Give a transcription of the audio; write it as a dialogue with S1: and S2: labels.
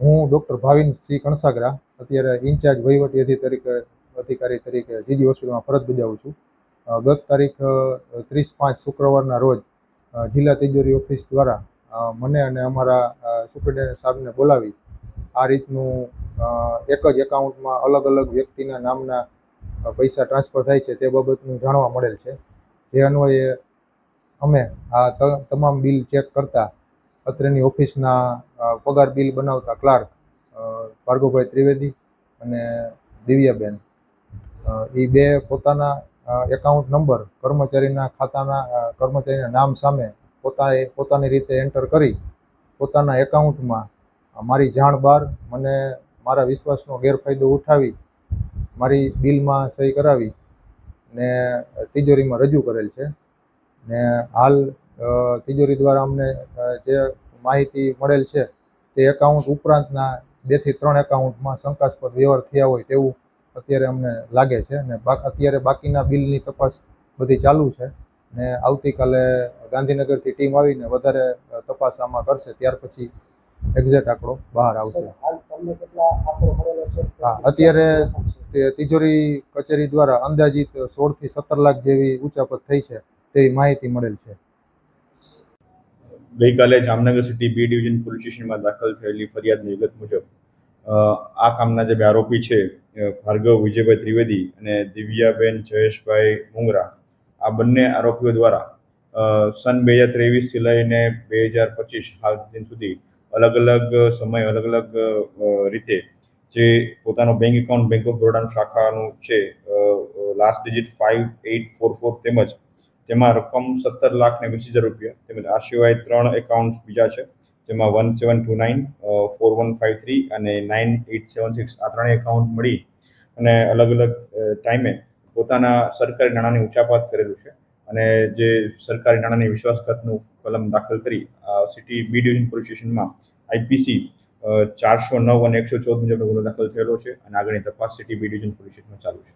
S1: હું. ડૉક્ટર ભાવિન સિંહ કણસાગરા, અત્યારે ઇન્ચાર્જ વહીવટી અધિકારી તરીકે અધિકારી તરીકે જીજી હોસ્પિટલમાં ફરજ બજાવું છું. ગત તારીખ ત્રીસ પાંચ શુક્રવારના રોજ જિલ્લા તિજોરી ઓફિસ દ્વારા મને અને અમારા સુપ્રિન્ટેન્ડન્ટ સાહેબને બોલાવી, આ રીતનું એક જ એકાઉન્ટમાં અલગ અલગ વ્યક્તિના નામના પૈસા ટ્રાન્સફર થાય છે તે બાબતનું જાણવા મળેલ છે. જે અન્વયે અમે આ તમામ બિલ ચેક કરતા અત્રેની ઓફિસના પગાર બિલ બનાવતા ક્લાર્ક ભાર્ગવભાઈ ત્રિવેદી અને દિવ્યાબેન. એ બે પોતાના એકાઉન્ટ નંબર કર્મચારીના ખાતાના કર્મચારીના નામ સામે પોતાએ, પોતાની રીતે એન્ટર કરી, પોતાના એકાઉન્ટમાં મારી જાણ બહાર મને મારા વિશ્વાસનો ગેરફાયદો ઉઠાવી, મારી બિલમાં સહી કરાવી ને તિજોરીમાં રજૂ કરેલ છે. ને હાલ તિજોરી દ્વારા અમને જે માહિતી મળેલ છે તે એકાઉન્ટ ઉપરાંતના બેથી ત્રણ એકાઉન્ટમાં શંકાસ્પદ વ્યવહાર થયા હોય તેવું અત્યારે અમને લાગે છે ને બા અત્યારે બાકીના બિલની તપાસ બધી ચાલુ છે ને આવતીકાલે ગાંધીનગરથી ટીમ આવીને વધારે તપાસ આમાં કરશે ત્યાર પછી એક્ઝેક્ટ આંકડો બહાર આવશે. હા, અત્યારે તે તિજોરી કચેરી દ્વારા અંદાજિત સોળથી સત્તર લાખ જેવી ઉચાપત થઈ છે તેવી માહિતી મળેલ છે.
S2: ગઈકાલે Jamnagar city B division police સ્ટેશનમાં દાખલ થયેલી ફરિયાદની વિગત મુજબ આ કામના જે બે આરોપી છે ભાર્ગવ વિજયભાઈ ત્રિવેદી અને દિવ્યાબેન જયેશભાઈ મુંગરા, આ બંને આરોપીઓ દ્વારા સન બે હજાર ત્રેવીસથી લઈને બે હજાર પચીસ હાલ દિન સુધી અલગ અલગ સમય અલગ અલગ રીતે જે પોતાનો બેંક એકાઉન્ટ બેંક ઓફ બરોડાનું શાખાનું છે last digit five eight four four તેમજ તેમાં રકમ સત્તર લાખ ને વીસ હજાર રૂપિયા, તેમજ આ સિવાય ત્રણ એકાઉન્ટ બીજા છે, જેમાં one seven two nine four one five three અને નાઇન એટ સેવન સિક્સ આ ત્રણેય એકાઉન્ટ મળી અને અલગ અલગ ટાઈમે પોતાના સરકારી નાણાંની ઉચાપાત કરેલું છે અને જે સરકારી નાણાંની વિશ્વાસઘાતનું કલમ દાખલ કરી city B division police IPC ચારસો નવ અને એકસો ચૌદ મુજબનો ગુનો દાખલ થયેલો છે અને આગળની તપાસ સિટી બી ડિવિઝન પોલીસ સ્ટેશનમાં ચાલુ છે.